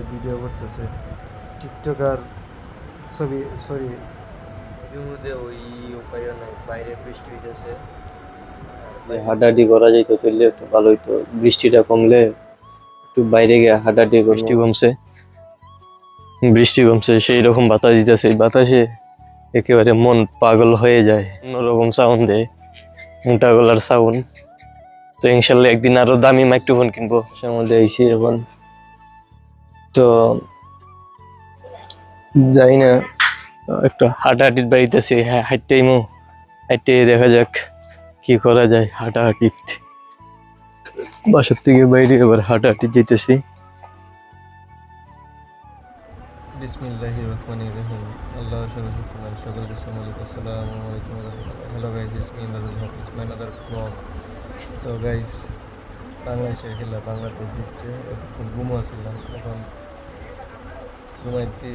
ইউটিউবারে video করতেছে। TikToker ছবি sorry এর মধ্যে ওই উপায় নাই বাইরে বৃষ্টি হইতেছে। হাঁটাহাঁটি করা যাইতো তাহলে একটু ভালো হইতো। বৃষ্টিটা কমলে একটু বাইরে গিয়ে হাঁটাহাঁটি বৃষ্টি কমছে। বৃষ্টি কমছে সেই রকম বাতাস দিতেছে। বাতাসে একেবারে মন পাগল হয়ে যায় অন্যরকম সাউন্ড দেয় মোটা গলার সাউন্ড তো ইনশাল্লাহ একদিন আরও দামি মাইক্রোফোন কিনবো। সের মধ্যে আইসি এখন তো যাই না। একটু হাঁটাহাঁটির বাড়িতেছি হ্যাঁ হাঁটতেইমো হাঁটতে দেখা যাক কি করা যায় হাঁটাহাঁটি। বাসার থেকে বাইরে এবার হাঁটাহাঁটি যেতেছি। বিসমিল্লাহ রহমান রহিম। আল্লাহ সরস্বতী সকল কিছু আসসালামু আলাইকুম হ্যালো গাইজ ইসমি ইন্দাজুল হক ইসমাইল আদার ব্লগ তো গাইজ বাংলাদেশের খেলা বাংলাদেশ জিতছে এতক্ষণ ঘুমো আসছিলাম এখন ঘুমাইতে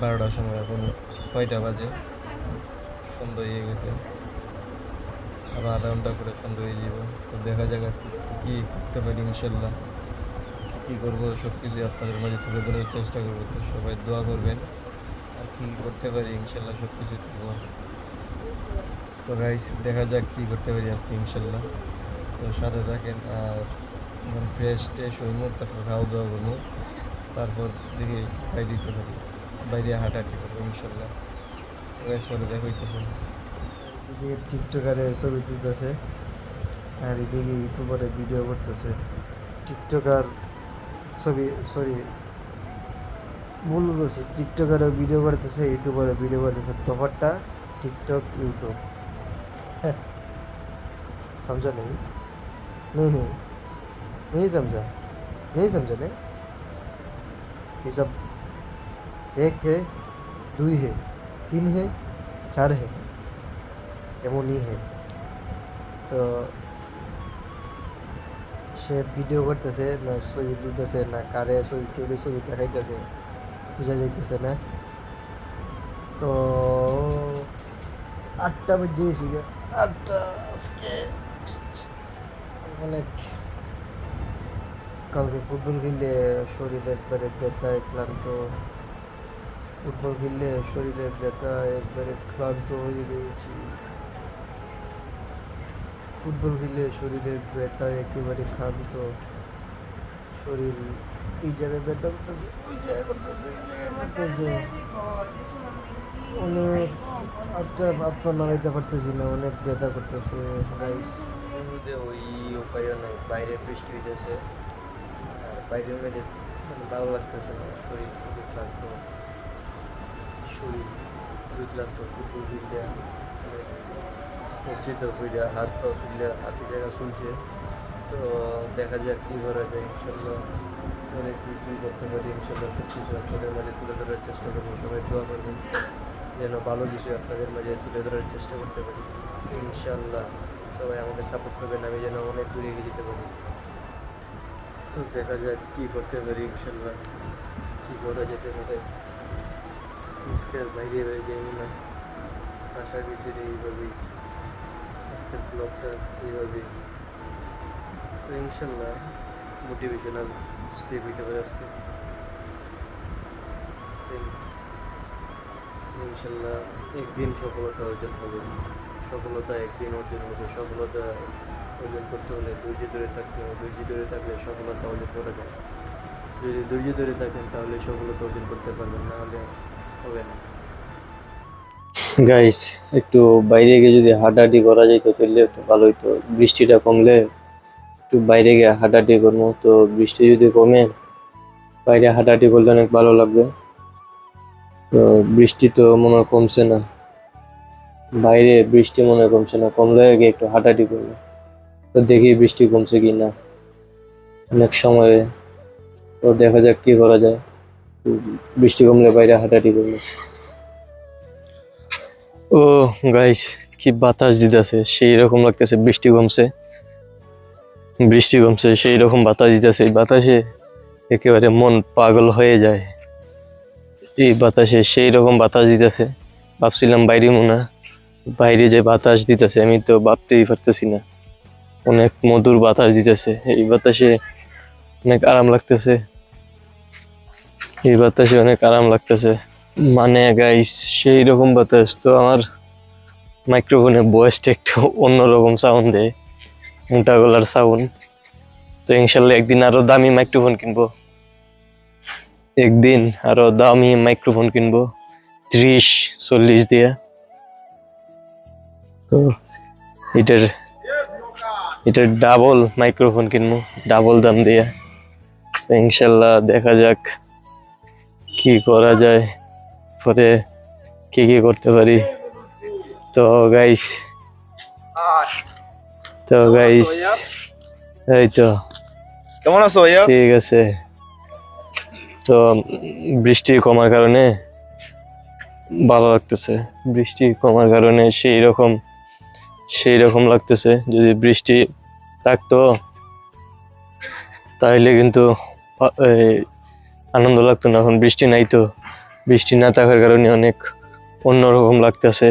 বারোটার সময় এখন ছয়টা বাজে, সন্ধ্যা হয়ে গেছে। আবার আধা ঘণ্টা করে সন্ধ্যা হয়ে যাব তো দেখা যাক আজকে কী করতে পারি ইনশাল্লাহ। কী করব সব কিছুই আপনাদের মাঝে তুলে ধরার চেষ্টা করব। তো সবাই দোয়া করবেন। আর কী করতে পারি ইনশাল্লাহ সব কিছুই তুলব তো গাইস দেখা যাক কী করতে পারি আজকে ইনশাল্লাহ। তো সাথে থাকেন আর ফ্রেশ ট্রেশ হইমো, তারপর খাওয়া দাওয়া করব তারপর দেখি বাইরে দিতে পারি বাইরে হাঁটাহাঁটি করবো ইনশাল্লাহ তো গাইস পরে দেখা হইতেছে এদিকে টিকটকারে ছবি তুলতেছে আর এদিকে ইউটিউবারে ভিডিও করতেছে টিকটকার ছবি সরি ভুল করছে টিকটকারে ভিডিও করতেছে ইউটিউবারে ভিডিও করতেছে তফাতটা টিকটক यूट्यूब समझा नहीं नहीं नहीं नहीं समझा नहीं समझा नहीं ये सब एक है दुई है तीन है चार है এমনই है তো সে ভিডিও করতেছে না ছবি তুলতেছে না কারে ছবি কেউ ছবি দেখাইতেছে বোঝা যাইতেছে না তো আটটা বাজে গেছি গে। আটটা আজকে অনেক কালকে ফুটবল খেললে শরীর একবারে ব্যথা ক্লান্ত। ফুটবল খেললে শরীরের ব্যথা, একবারে ক্লান্ত হয়ে গিয়েছি ফুটবল খেললে শরীরের ব্যথা একেবারে ক্লান্ত। শরীর এই জায়গায় ব্যথা করতেছে, ওই জায়গায় করতেছে, এই জায়গায় করতেছে। অনেক একটা হাতটা নাড়াইতে পারতেছি না, অনেক ব্যথা করতেছে ওই উপায় নাই, বাইরে বৃষ্টি হইতেছে। বাইরের মধ্যে মানে ভালো লাগতেছে না শরীর খুবই ক্লান্ত শরীর খুবই ক্লান্ত ফুটবল ফিল্ডে পড়ছে তো ফিরে হাত পা ফুললে হাতে জায়গা শুনছে তো দেখা যাক কী করা যায় ইনশাল্লাহ অনেক কিছু করতে পারি ইনশাল্লাহ সব কিছু আপনাদের মাঝে তুলে ধরার চেষ্টা করব সবাই দোয়া করবেন যেন ভালো কিছু আপনাদের মাঝে তুলে ধরার চেষ্টা করতে পারি ইনশাল্লাহ সবাই আমাকে সাপোর্ট করবেন, আমি যেন অনেক দূরে এগিয়ে যেতে পারি। তো দেখা যাক কী করতে পারি ইনশাল্লাহ। কী করা যেতে পারে। আজকের বাইরে বাইরে না। আশার ভিতরে এইভাবেই। আজকের ব্লগটা এইভাবেই। ইনশাল্লাহ মোটিভেশনাল স্পিক হইতে পারে আজকে. ইনশাল্লাহ একদিন সফলতা অর্জন হবে। সফলতা একদিন অর্জন হবে। সফলতা অর্জন করতে হলে ধৈর্য ধরে থাকতে হবে। ধৈর্য ধরে থাকলে সফলতা অর্জন করা যায়। যদি ধৈর্য ধরে থাকেন তাহলে সফলতা অর্জন করতে পারবেন, না হলে হবে না। গাইস একটু বাইরে গিয়ে যদি হাঁটাহাঁটি করা যাইতো তাহলে একটু ভালো হইতো। বৃষ্টিটা কমলে একটু বাইরে গিয়ে হাঁটাহাঁটি করব। তো বৃষ্টি যদি কমে, বাইরে হাঁটাহাঁটি করলে অনেক ভালো লাগবে। তো বৃষ্টি তো মনে কমছে না। বাইরে বৃষ্টি মনে কমছে না। কমলে গিয়ে একটু হাঁটাহাঁটি করব। তো দেখি বৃষ্টি কমছে কি না অনেক সময় তো দেখা যাক কি করা যায়। বৃষ্টি কমলে বাইরে হাঁটাহাঁটি করব। ও গাইস কি বাতাস দিতেছে, সেই রকম লাগতেছে বৃষ্টি কমছে। বৃষ্টি কমছে, সেই রকম বাতাস দিতেছে। বাতাসে একেবারে মন পাগল হয়ে যায়। এই বাতাসে সেই রকম বাতাস দিতেছে। ভাবছিলাম বাইরে মনে বাইরে যে বাতাস দিতেছে, আমি তো ভাবতেই পারতেছি না। অনেক মধুর বাতাস দিতেছে। এই বাতাসে অনেক আরাম লাগতেছে। এই বাতাসে অনেক আরাম লাগতেছে। মানে গাইস সেই রকম বাতাস তো আমার মাইক্রোফোনে ভয়েসটা একটু অন্যরকম সাউন্ড দেয়, মোটা গলার সাউন্ড তো ইনশাল্লাহ একদিন আরও দামি মাইক্রোফোন কিনবো। একদিন আরও দামি মাইক্রোফোন কিনবো, ত্রিশ, চল্লিশ দিয়ে। তো এটার এটার ডাবল মাইক্রোফোন কিনবো ডাবল দাম দিয়ে। ইনশাল্লাহ দেখা যাক কি করা যায় পরে কি কি করতে পারি। তো গাইস তো গাইস এই তো। কেমন আছো ভাইয়া? ঠিক আছে। তো বৃষ্টি কমার কারণে ভালো লাগতেছে। বৃষ্টি কমার কারণে সেই রকম সেই রকম লাগতেছে, যদি বৃষ্টি থাকতো, তাহলে কিন্তু আনন্দ লাগতো না। এখন বৃষ্টি নাই তো। বৃষ্টি না থাকার কারণে অনেক অন্যরকম লাগতেছে।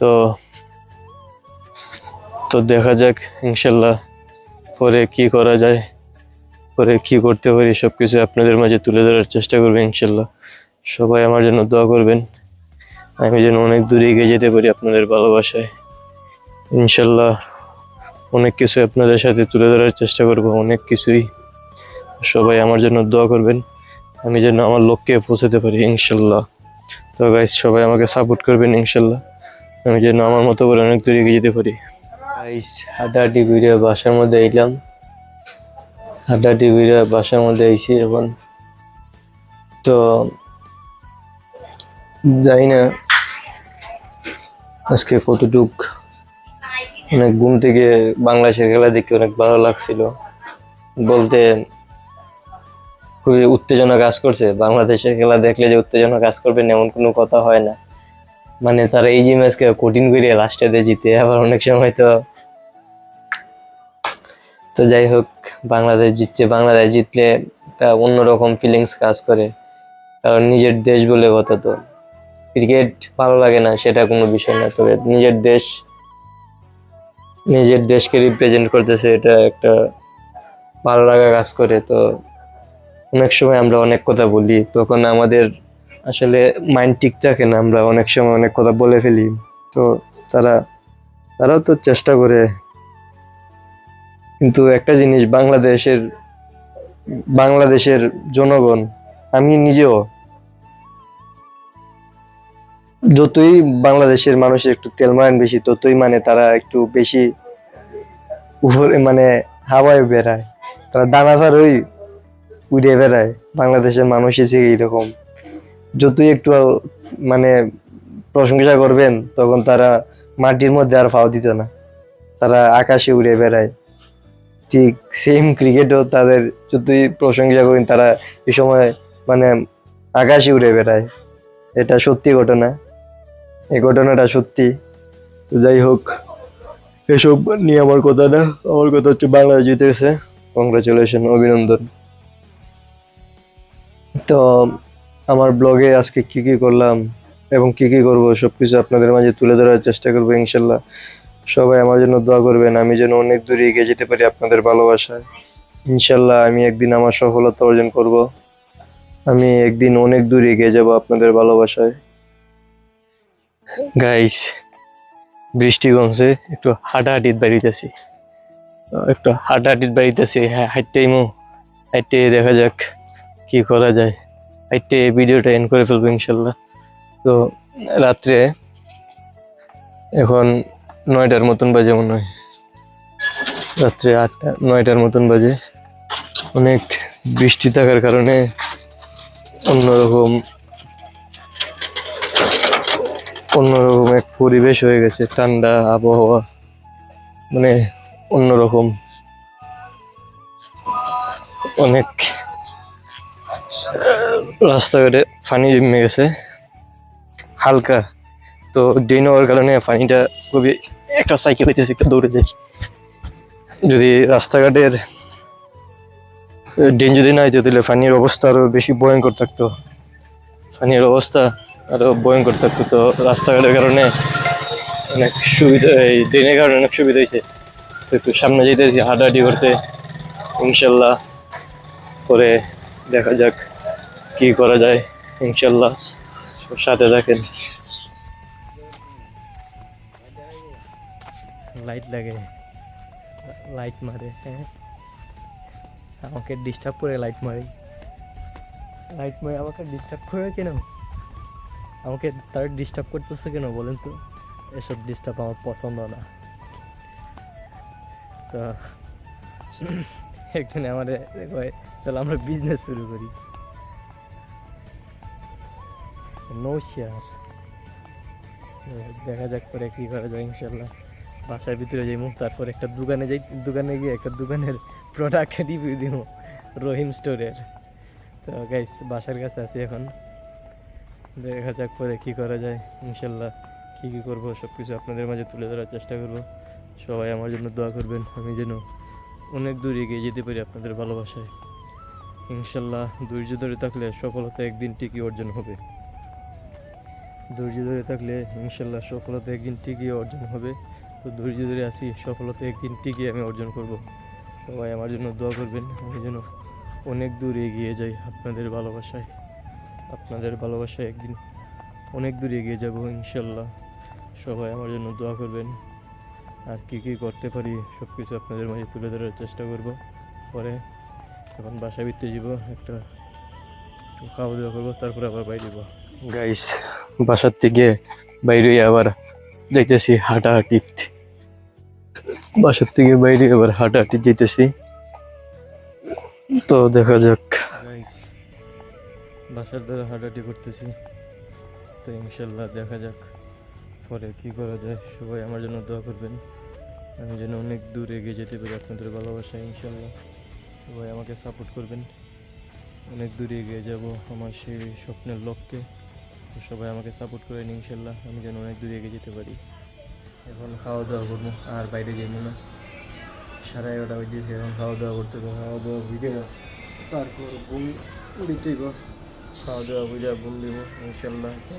তো তো দেখা যাক, ইনশাল্লাহ পরে কি করা যায়, পরে কি করতে পারি সব কিছু আপনাদের মাঝে তুলে ধরার চেষ্টা করব ইনশাল্লাহ। সবাই আমার জন্য দোয়া করবেন। আমি যেন অনেক দূরে এগিয়ে যেতে পারি আপনাদের ভালোবাসায়। ইনশাল্লাহ অনেক কিছু আপনাদের সাথে তুলে ধরার চেষ্টা করব, অনেক কিছুই। সবাই আমার জন্য দোয়া করবেন, আমি যেন আমার লক্ষ্যে পৌঁছাতে পারি ইনশাল্লাহ। তো গাইস সবাই আমাকে সাপোর্ট করবেন ইনশাল্লাহ, আমি যেন আমার মতো করে অনেক দূরে এগিয়ে যেতে পারি। গাইস হাঁটাহাঁটি ঘুরে বাসার মধ্যে এলাম হাঁটাহাঁটি ঘুরে বাসার মধ্যে আইছি এখন। তো জানি না আজকে কতটুক অনেক ঘুম থেকে বাংলাদেশের খেলা দেখে অনেক ভালো লাগছিল। বলতে খুবই উত্তেজনা কাজ করছে। বাংলাদেশের খেলা দেখলে যে উত্তেজনা কাজ করবে না, এমন কোনো কথা হয় না। মানে তারা এই যে ম্যাচকে কঠিন করে লাস্টে দিয়ে জিতে, আবার অনেক সময় তো তো যাই হোক, বাংলাদেশ জিতছে। বাংলাদেশ জিতলে একটা অন্যরকম ফিলিংস কাজ করে। কারণ নিজের দেশ বলে কথা তো। ক্রিকেট ভালো লাগে না, সেটা কোনো বিষয় না। তবে নিজের দেশ নিজের দেশকে রিপ্রেজেন্ট করতেছে, এটা একটা ভালো লাগা কাজ করে। তো অনেক সময় আমরা অনেক কথা বলি, তখন আমাদের আসলে মাইন্ড ঠিক থাকে না, আমরা অনেক সময় অনেক কথা বলে ফেলি। তো তারা, তারাও তো চেষ্টা করে। কিন্তু একটা জিনিস, বাংলাদেশের বাংলাদেশের জনগণ, আমি নিজেও যতই বাংলাদেশের মানুষের একটু তেল মারেন বেশি, ততই মানে তারা একটু বেশি উপরে মানে হাওয়ায় বেড়ায়। তারা ডানাচার ওই উড়ে বেড়ায়। বাংলাদেশের মানুষ এসে এইরকম। যতই একটু মানে প্রশংসা করবেন, তখন তারা মাটির মধ্যে আর ফাও দিত না। তারা আকাশে উড়ে বেড়ায়। ঠিক সেম ক্রিকেটও তাদের যতই প্রশংসা করেন, তারা এই সময় মানে আকাশে উড়ে বেড়ায়। এটা সত্যি ঘটনা। এই ঘটনাটা সত্যি। তো যাই হোক, এসব নিয়ে আমার কথা না, আমার কথা হচ্ছে বাংলাদেশ জিতেছে কংগ্রাচুলেশন অভিনন্দন। তো আমার ব্লগে আজকে কি কি করলাম এবং কি কি করব সব কিছু আপনাদের মাঝে তুলে ধরার চেষ্টা করব ইনশাল্লাহ। সবাই আমার জন্য দোয়া করবেন, আমি যেন অনেক দূরে এগিয়ে যেতে পারি আপনাদের ভালোবাসায়। ইনশাল্লাহ আমি একদিন আমার সফলতা অর্জন করব। আমি একদিন অনেক দূর এগিয়ে যাব আপনাদের ভালোবাসায়। গাইস বৃষ্টি কমছে, একটু হাঁটাহাঁটির বাড়িতেছি। একটু হাঁটাহাঁটির বাড়িতেছি হ্যাঁ হাঁটতেই মো হাঁটতে দেখা যাক কি করা যায়। হাঁটতে ভিডিওটা এন্ড করে ফেলব ইনশাল্লাহ। তো রাত্রে এখন নয়টার মতন বাজে মনে হয়। রাত্রে আটটা, নয়টার মতন বাজে। অনেক বৃষ্টি থাকার কারণে অন্যরকম অন্যরকম এক পরিবেশ হয়ে গেছে, ঠান্ডা আবহাওয়া মানে অন্যরকম। অনেক রাস্তাঘাটে পানি জমে গেছে। হালকা, তো ড্রেন হওয়ার কারণে পানিটা খুবই একটা সাইকেল হইতেছে, একটু দৌড়ে যাই। যদি রাস্তাঘাটের ড্রেন যদি না হইতো, তাহলে পানির অবস্থা আরও বেশি ভয়ঙ্কর থাকতো। পানির অবস্থা আরও ভয়ঙ্কর থাকতো তো রাস্তাঘাটের কারণে অনেক সুবিধা, এই ড্রেনের কারণে অনেক সুবিধা হয়েছে। তো একটু সামনে যেতেছি হাঁটাহাঁটি করতে। ইনশাল্লাহ পরে দেখা যাক কি করা যায়। ইনশাল্লাহ সাথে থাকেন। লাইট লাগে। লাইট মারে হ্যাঁ। আমাকে ডিস্টার্ব করে লাইট মারে। লাইট মারে, আমাকে ডিস্টার্ব করে কেন? আমাকে তার ডিস্টার্ব করতেছে কেন বলেন তো? এসব ডিস্টার্ব আমার পছন্দ না। তো, একজনে আমাদের কয়, চলো আমরা বিজনেস শুরু করি। নো শেয়ার দেখা যাক পরে কী করা যায় ইনশাল্লাহ বাসার ভিতরে যাইমু, তারপর একটা দোকানে যাই, দোকানে গিয়ে একটা দোকানের প্রোডাক্ট রিভিউ দিব রহিম স্টোরের তো গাইস বাসার কাছে আছি এখন। দেখা যাক পরে কী করা যায়। ইনশাল্লাহ কী কী করব সব কিছু আপনাদের মাঝে তুলে ধরার চেষ্টা করব। সবাই আমার জন্য দোয়া করবেন, আমি যেন অনেক দূর এগিয়ে যেতে পারি আপনাদের ভালোবাসায়। ইনশাল্লাহ ধৈর্য ধরে থাকলে সফলতা একদিন ঠিকই অর্জন হবে। ধৈর্য ধরে থাকলে ইনশাল্লাহ সফলতা একদিন ঠিকই অর্জন হবে। তো ধৈর্য ধরে আসি সফলতা একদিন ঠিকই আমি অর্জন করব। সবাই আমার জন্য দোয়া করবেন, আমি যেন অনেক দূর এগিয়ে যাই আপনাদের ভালোবাসায়। আপনাদের ভালোবাসায় একদিন অনেক দূর এগিয়ে যাব, ইনশাল্লাহ। সবাই আমার জন্য দোয়া করবেন। আর কী কী করতে পারি সব কিছু আপনাদের মাঝে তুলে ধরার চেষ্টা করব। পরে এখন বাসা ভিত্তে যাব, একটা খাওয়া দাওয়া করব, তারপরে আবার বাইরে যাব। গাইস বাসার থেকে বাইরে আবার যাইতেছি, হাঁটাহাঁটি। বাসার থেকে বাইরে আবার হাঁটাহাঁটি যেতেছি তো দেখা যাক। বাসার দ্বারা হাঁটাহাঁটি করতেছি। তো ইনশাল্লাহ দেখা যাক পরে কি করা যায়। সবাই আমার জন্য দোয়া করবেন। আমি যেন অনেক দূর এগিয়ে যেতে পারি আপনাদের ভালোবাসা ইনশাল্লাহ। সবাই আমাকে সাপোর্ট করবেন। অনেক দূর এগিয়ে যাব আমার সেই স্বপ্নের লক্ষ্যে। সবাই আমাকে সাপোর্ট করেন, ইনশাল্লাহ। আমি যেন অনেক দূর এগিয়ে যেতে পারি। এখন খাওয়া দাওয়া করব। আর বাইরে যাব না। সাড়ে এগারোটা বাজে, এখন খাওয়া দাওয়া করতে হবে। খাওয়া দাওয়া ভিডিও তারপর ঘুম দিতেইব খাওয়া দাওয়া বুঝে ঘুম দিব, ইনশাল্লাহ। তো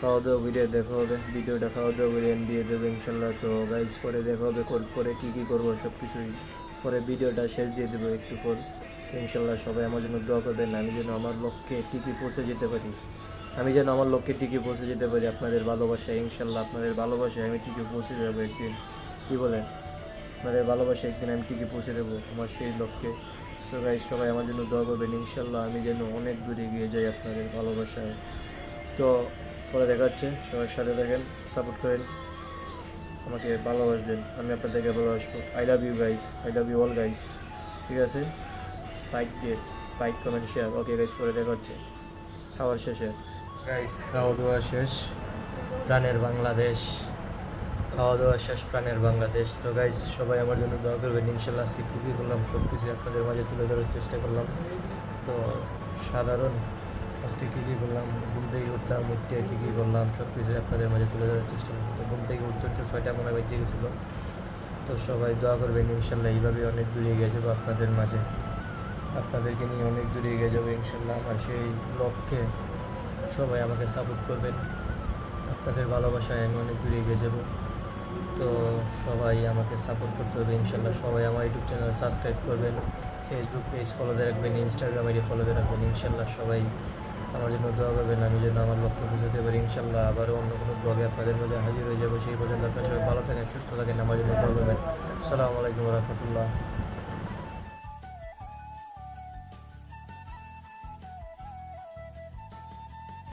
খাওয়া দাওয়া ভিডিও দেখা হবে, ভিডিওটা খাওয়া দাওয়া করে দিয়ে দেবে, ইনশাল্লাহ। তো গাইজ পরে দেখা হবে পরে কী কী করব সব কিছুই পরে ভিডিওটা শেষ দিয়ে দেবো একটু পর। ইনশাল্লাহ সবাই আমার জন্য দোয়া করবেন, আমি যেন আমার লক্ষ্যে ঠিকই পৌঁছে যেতে পারি। আমি যেন আমার লক্ষ্যে ঠিকই পৌঁছে যেতে পারি, আপনাদের ভালোবাসায়, ইনশাল্লাহ আপনাদের ভালোবাসায় আমি ঠিকই পৌঁছে যাব একদিন। কী বলেন? আপনাদের ভালোবাসা একদিন আমি ঠিকই পৌঁছে দেবো, আমার সেই লক্ষ্যে। তো গাইজ সবাই আমার জন্য দোয়া করবেন ইনশাল্লাহ আমি যেন অনেক দূরে গিয়ে যাই আপনাদের ভালোবাসায়। তো পরে দেখা সবার সাথে দেখেন সাপোর্ট করেন, আমাকে ভালোবাসবেন, আমি আপনাদেরকে ভালোবাসবো। I love you guys I love you all guys ঠিক আছে? লাইক দিয়ে like comment share okay guys পরে দেখা হচ্ছে খাওয়ার শেষে। গাইস খাওয়া দাওয়া শেষ। প্রাণের বাংলাদেশ। খাওয়া দাওয়া শেষ, প্রাণের বাংলাদেশ। তো গাইস সবাই আমার জন্য দোয়া করবেন। ইনশাল্লাহ আজকে কী করলাম সব কিছু আপনাদের মাঝে তুলে ধরার চেষ্টা করলাম। তো সাধারণ, আজকে কী কী করলাম? ঘুম থেকে উঠলাম উঠতে কী কী করলাম? সব কিছু আপনাদের মাঝে তুলে ধরার চেষ্টা করলাম। তো ঘুম থেকে উঠতে উঠতে ছয়টা মনে বেঁচে গেছিল। তো সবাই দোয়া করবেন, ইনশাল্লাহ এইভাবে অনেক দূরে গিয়ে যাব আপনাদের মাঝে। আপনাদেরকে নিয়ে অনেক দূরে এগিয়ে যাব, ইনশাল্লাহ। আমার সেই লক্ষ্যে সবাই আমাকে সাপোর্ট করবেন। আপনাদের ভালোবাসায় আমি অনেক দূরে এগিয়ে যাব। তো সবাই আমাকে সাপোর্ট করতে হবে, ইনশাল্লাহ সবাই আমার ইউটিউব চ্যানেল সাবস্ক্রাইব করবেন ফেসবুক পেজ ফলোতে রাখবেন ইনস্টাগ্রাম আইডি ফলোতে রাখবেন, ইনশাল্লাহ সবাই আমার জন্য দোয়া করবেন, আমি যেন আমার লক্ষ্য বুঝতে পারি, ইনশাল্লাহ আবারও অন্য কোনো ব্লগে আপনাদের মধ্যে হাজির হয়ে যাব, সেই পর্যন্ত আপনার সবাই ভালো থাকেন, সুস্থ থাকেন, আমার জন্য দোয়া করবেন। আসসালামু আলাইকুম রহমতুল্লাহ।